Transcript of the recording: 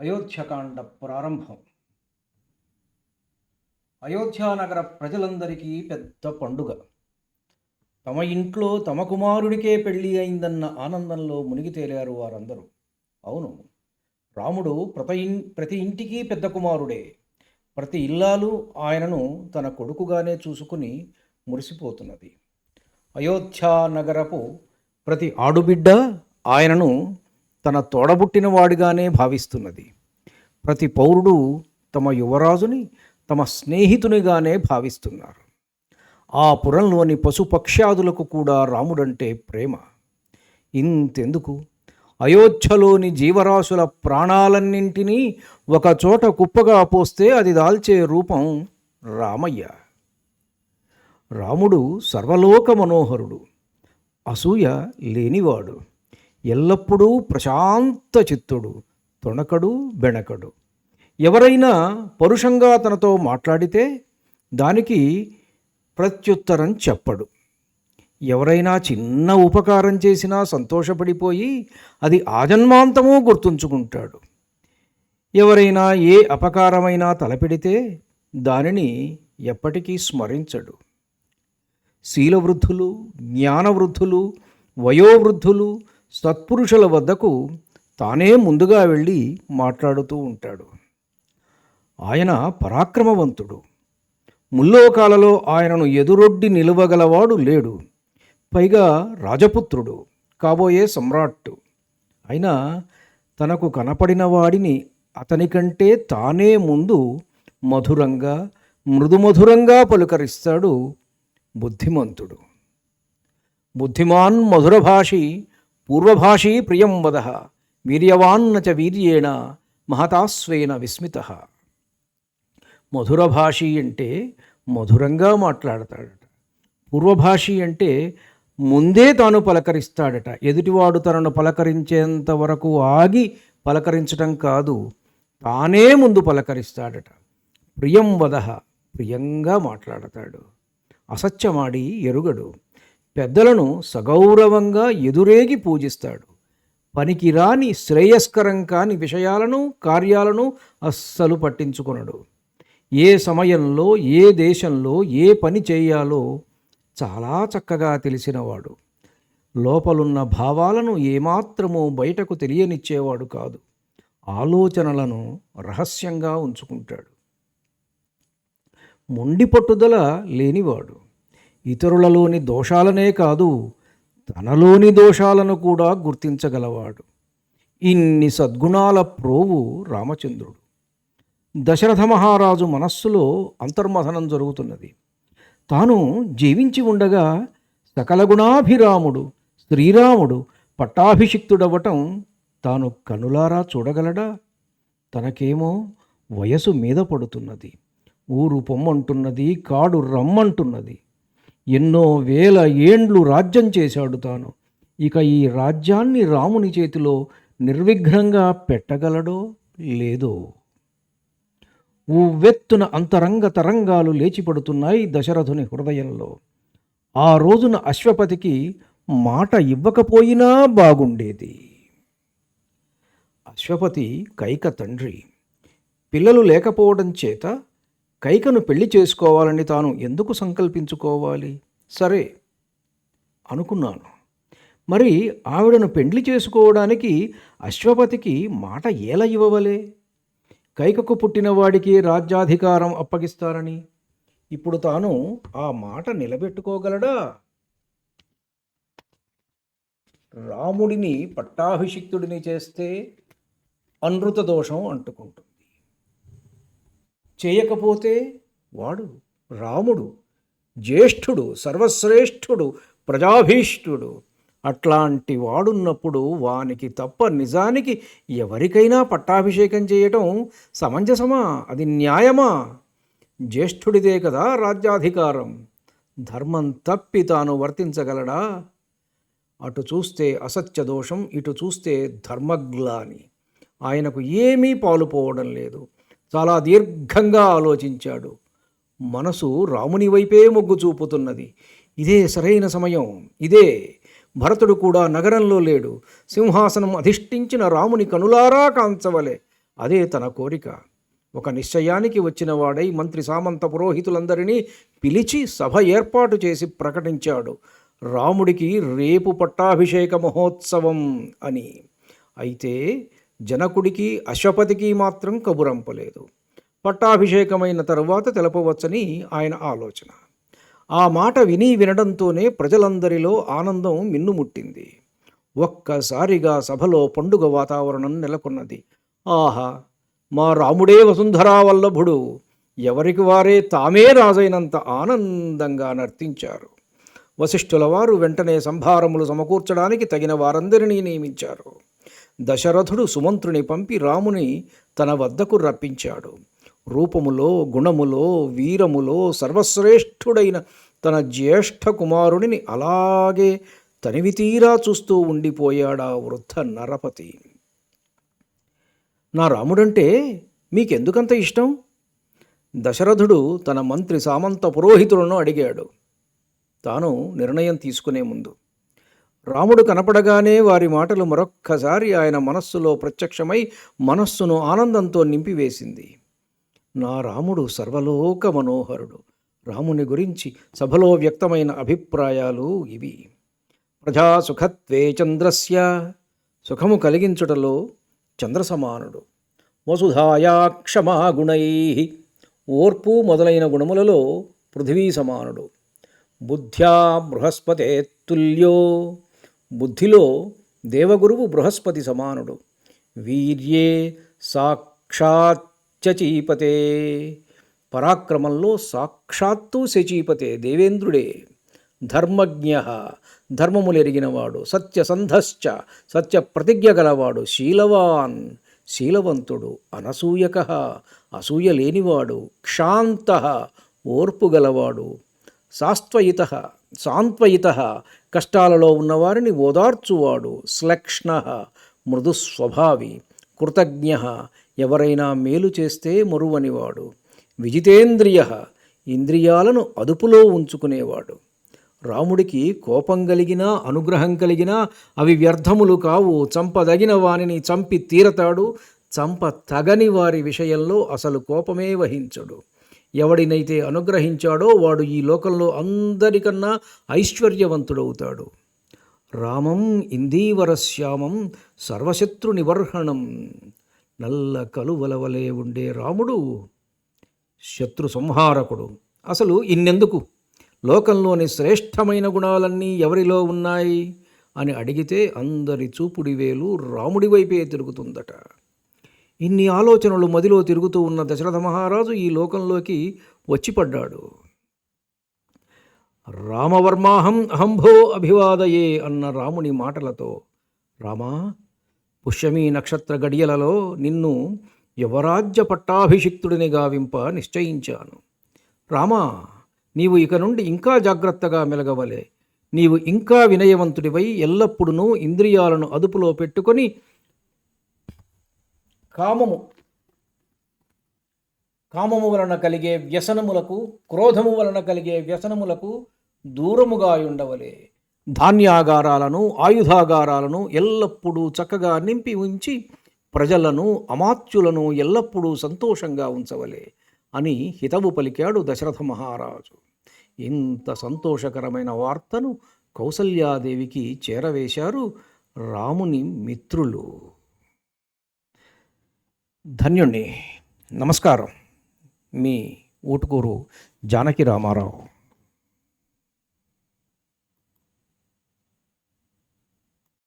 అయోధ్యకాండ ప్రారంభం. అయోధ్యానగర ప్రజలందరికీ పెద్ద పండుగ. తమ ఇంట్లో తమ కుమారుడికే పెళ్ళి అయిందన్న ఆనందంలో మునిగి తేలారు వారందరూ. అవును రాముడు ప్రతి ప్రతి ఇంటికి పెద్ద కుమారుడే. ప్రతి ఇల్లాలు ఆయనను తన కొడుకుగానే చూసుకుని మురిసిపోతున్నది. అయోధ్యానగరపు ప్రతి ఆడుబిడ్డ ఆయనను తన తోడబుట్టిన వాడిగానే భావిస్తున్నది. ప్రతి పౌరుడు తమ యువరాజుని తమ స్నేహితునిగానే భావిస్తున్నారు. ఆ పురంలోని పశుపక్ష్యాదులకు కూడా రాముడంటే ప్రేమ. ఇంతెందుకు? అయోధ్యలోని జీవరాశుల ప్రాణాలన్నింటినీ ఒకచోట కుప్పగా పోస్తే అది దాల్చే రూపం రామయ్య. రాముడు సర్వలోక మనోహరుడు. అసూయ లేనివాడు. ఎల్లప్పుడూ ప్రశాంత చిత్తుడు తొణకడు బెణకడు ఎవరైనా పరుషంగా తనతో మాట్లాడితే దానికి ప్రత్యుత్తరం చెప్పడు. ఎవరైనా చిన్న ఉపకారం చేసినా సంతోషపడిపోయి అది ఆజన్మాంతమూ గుర్తుంచుకుంటాడు. ఎవరైనా ఏ అపకారమైనా తలపెడితే దానిని ఎప్పటికీ స్మరించడు. శీలవృద్ధులు జ్ఞానవృద్ధులు వయోవృద్ధులు సత్పురుషుల వద్దకు తానే ముందుగా వెళ్ళి మాట్లాడుతూ ఉంటాడు. ఆయన పరాక్రమవంతుడు. ముల్లోకాలలో ఆయనను ఎదురొడ్డి నిలువగలవాడు లేడు. పైగా రాజపుత్రుడు కాబోయే సమ్రాట్టు. అయినా తనకు కనపడిన వాడిని అతనికంటే తానే ముందు మధురంగా మృదుమధురంగా పలుకరిస్తాడు బుద్ధిమంతుడు. బుద్ధిమాన్ మధురభాషి పూర్వభాషీ ప్రియం వద వీర్యవాన్న చ వీర్యేణ మహతాస్వేన విస్మిత. మధురభాషి అంటే మధురంగా మాట్లాడతాడట. పూర్వభాషి అంటే ముందే తాను పలకరిస్తాడట. ఎదుటివాడు తనను పలకరించేంత వరకు ఆగి పలకరించటం కాదు తానే ముందు పలకరిస్తాడట. ప్రియం వద ప్రియంగా మాట్లాడతాడు. అసత్యమాడి ఎరుగడు. పెద్దలను సగౌరవంగా ఎదురేగి పూజిస్తాడు. పనికిరాని శ్రేయస్కరం కాని విషయాలను కార్యాలను అస్సలు పట్టించుకొనడు. ఏ సమయంలో ఏ దేశంలో ఏ పని చేయాలో చాలా చక్కగా తెలిసినవాడు. లోపలున్న భావాలను ఏమాత్రమూ బయటకు తెలియనిచ్చేవాడు కాదు. ఆలోచనలను రహస్యంగా ఉంచుకుంటాడు. మొండి పట్టుదల లేనివాడు. ఇతరులలోని దోషాలనే కాదు తనలోని దోషాలను కూడా గుర్తించగలవాడు. ఇన్ని సద్గుణాల ప్రోవు రామచంద్రుడు. దశరథ మహారాజు మనస్సులో అంతర్మథనం జరుగుతున్నది. తాను జీవించి ఉండగా సకల గుణాభిరాముడు శ్రీరాముడు పట్టాభిషిక్తుడవటం తాను కనులారా చూడగలడా? తనకేమో వయసు మీద పడుతున్నది. ఊరు పొమ్మంటున్నది కాడు రమ్మంటున్నది. ఎన్నో వేల ఏండ్లు రాజ్యం చేశాడు తాను. ఇక ఈ రాజ్యాన్ని రాముని చేతిలో నిర్విఘ్నంగా పెట్టగలడో లేదో? ఉవ్వెత్తున అంతరంగ తరంగాలు లేచిపడుతున్నాయి దశరథుని హృదయంలో. ఆ రోజున అశ్వపతికి మాట ఇవ్వకపోయినా బాగుండేది. అశ్వపతి కైక తండ్రి. పిల్లలు లేకపోవడం చేత కైకను పెళ్ళి చేసుకోవాలని తాను ఎందుకు సంకల్పించుకోవాలి? సరే అనుకున్నాను. మరి ఆవిడను పెండ్లి చేసుకోవడానికి అశ్వపతికి మాట ఎలా ఇవ్వవలే? కైకకు పుట్టినవాడికి రాజ్యాధికారం అప్పగిస్తారని. ఇప్పుడు తాను ఆ మాట నిలబెట్టుకోగలడా? రాముడిని పట్టాభిషిక్తుడిని చేస్తే అనృత దోషం అంటుకుంటుంది. చేయకపోతే వాడు రాముడు జ్యేష్ఠుడు సర్వశ్రేష్ఠుడు ప్రజాభీష్టుడు. అట్లాంటి వాడున్నప్పుడు వానికి తప్ప నిజానికి ఎవరికైనా పట్టాభిషేకం చేయటం సమంజసమా? అది న్యాయమా? జ్యేష్ఠుడిదే కదా రాజ్యాధికారం. ధర్మం తప్పి తాను వర్తించగలడా? అటు చూస్తే అసత్య దోషం ఇటు చూస్తే ధర్మగ్లాని. ఆయనకు ఏమీ పాలుపోవడం లేదు. చాలా దీర్ఘంగా ఆలోచించాడు. మనసు రాముని వైపే మొగ్గు చూపుతున్నది. ఇదే సరైన సమయం. ఇదే. భరతుడు కూడా నగరంలో లేడు. సింహాసనం అధిష్ఠించిన రాముని కనులారా కాంచవలే. అదే తన కోరిక. ఒక నిశ్చయానికి వచ్చిన వాడై మంత్రి సామంత పురోహితులందరినీ పిలిచి సభ ఏర్పాటు చేసి ప్రకటించాడు. రాముడికి రేపు పట్టాభిషేక మహోత్సవం అని. అయితే జనకుడికి అశ్వపతికి మాత్రం కబురంపలేదు. పట్టాభిషేకమైన తరువాత తెలపవచ్చని ఆయన ఆలోచన. ఆ మాట విని వినడంతోనే ప్రజలందరిలో ఆనందం మిన్నుముట్టింది. ఒక్కసారిగా సభలో పండుగ వాతావరణం నెలకొన్నది. ఆహా! మా రాముడే వసుంధరా వల్లభుడు ఎవరికి వారే తామే రాజైనంత ఆనందంగా నర్తించారు. వశిష్ఠుల వారు వెంటనే సంభారములు సమకూర్చడానికి తగిన వారందరినీ నియమించారు. దశరథుడు సుమంత్రుని పంపి రాముని తన వద్దకు రప్పించాడు. రూపములో గుణములో వీరములో సర్వశ్రేష్ఠుడైన తన జ్యేష్ఠ కుమారుడిని అలాగే తనివితీరా చూస్తూ ఉండిపోయాడా వృద్ధ నరపతి. నా రాముడంటే మీకెందుకంత ఇష్టం? దశరథుడు తన మంత్రి సామంత పురోహితులను అడిగాడు. తాను నిర్ణయం తీసుకునే ముందు రాముడు కనపడగానే వారి మాటలు మరొక్కసారి ఆయన మనస్సులో ప్రత్యక్షమై మనస్సును ఆనందంతో నింపివేసింది. నా రాముడు సర్వలోక మనోహరుడు. రాముని గురించి సభలో వ్యక్తమైన అభిప్రాయాలు ఇవి. ప్రజాసుఖత్వే చంద్రస్య. సుఖము కలిగించుటలో చంద్రసమానుడు. వసుధాయాక్షమా గుణై ఓర్పు మొదలైన గుణములలో పృథివీ సమానుడు. బుద్ధ్యా బృహస్పతే తుల్యో. బుద్ధిలో దేవగురువు బృహస్పతి సమానుడు. వీర్యే సాక్షాచ్చచీపతే. పరాక్రమంలో సాక్షాత్తు శచీపతే. దేవేంద్రుడే ధర్మజ్ఞ ధర్మములెరిగినవాడు సత్యసంధశ్చ సత్య ప్రతిజ్ఞ గలవాడు శీలవాన్ శీలవంతుడు అనసూయక అసూయ లేనివాడు క్షాంత ఓర్పు గలవాడు సాంత్వయిత కష్టాలలో ఉన్నవారిని ఓదార్చువాడు శ్లక్ష్ణ మృదు స్వభావి కృతజ్ఞ ఎవరైనా మేలు చేస్తే మరువనివాడు. విజితేంద్రియ ఇంద్రియాలను అదుపులో ఉంచుకునేవాడు. రాముడికి కోపం కలిగినా అనుగ్రహం కలిగినా అవి వ్యర్థములు కావు. చంపదగిన వానిని చంపి తీరతాడు. చంప తగని వారి విషయంలో అసలు కోపమే వహించడు. ఎవడినైతే అనుగ్రహించాడో వాడు ఈ లోకంలో అందరికన్నా ఐశ్వర్యవంతుడవుతాడు. రామం ఇందీవరశ్యామం సర్వశత్రు నివర్హణం నల్ల కలువల వలె ఉండే రాముడు శత్రు సంహారకుడు. అసలు ఇన్నెందుకు? లోకంలోని శ్రేష్టమైన గుణాలన్నీ ఎవరిలో ఉన్నాయి? అని అడిగితే అందరి చూపుడి వేలు రాముడి వైపే తిరుగుతుందట. ఇన్ని ఆలోచనలు మదిలో తిరుగుతూ ఉన్న దశరథ మహారాజు ఈ లోకంలోకి వచ్చిపడ్డాడు. రామవర్మాహం అహంభో అభివాదయే అన్న రాముని మాటలతో రామా పుష్యమీ నక్షత్ర గడియలలో నిన్ను యువరాజ్య పట్టాభిషిక్తుడిని గావింప నిశ్చయించాను. రామా నీవు ఇక నుండి ఇంకా జాగ్రత్తగా మెలగవలే. నీవు ఇంకా వినయవంతుడివై ఎల్లప్పుడూ ఇంద్రియాలను అదుపులో పెట్టుకొని కామము. కామము వలన కలిగే వ్యసనములకు క్రోధము వలన కలిగే వ్యసనములకు దూరముగా ఉండవలే. ధాన్యాగారాలను ఆయుధాగారాలను ఎల్లప్పుడూ చక్కగా నింపి ఉంచి ప్రజలను అమాత్యులను ఎల్లప్పుడూ సంతోషంగా ఉంచవలే అని హితవు పలికాడు దశరథ మహారాజు. ఇంత సంతోషకరమైన వార్తను కౌసల్యాదేవికి చేరవేశారు రాముని మిత్రులు. ధన్యుణ్ణి. నమస్కారం. మీ ఊటుకూరు జానకి రామారావు.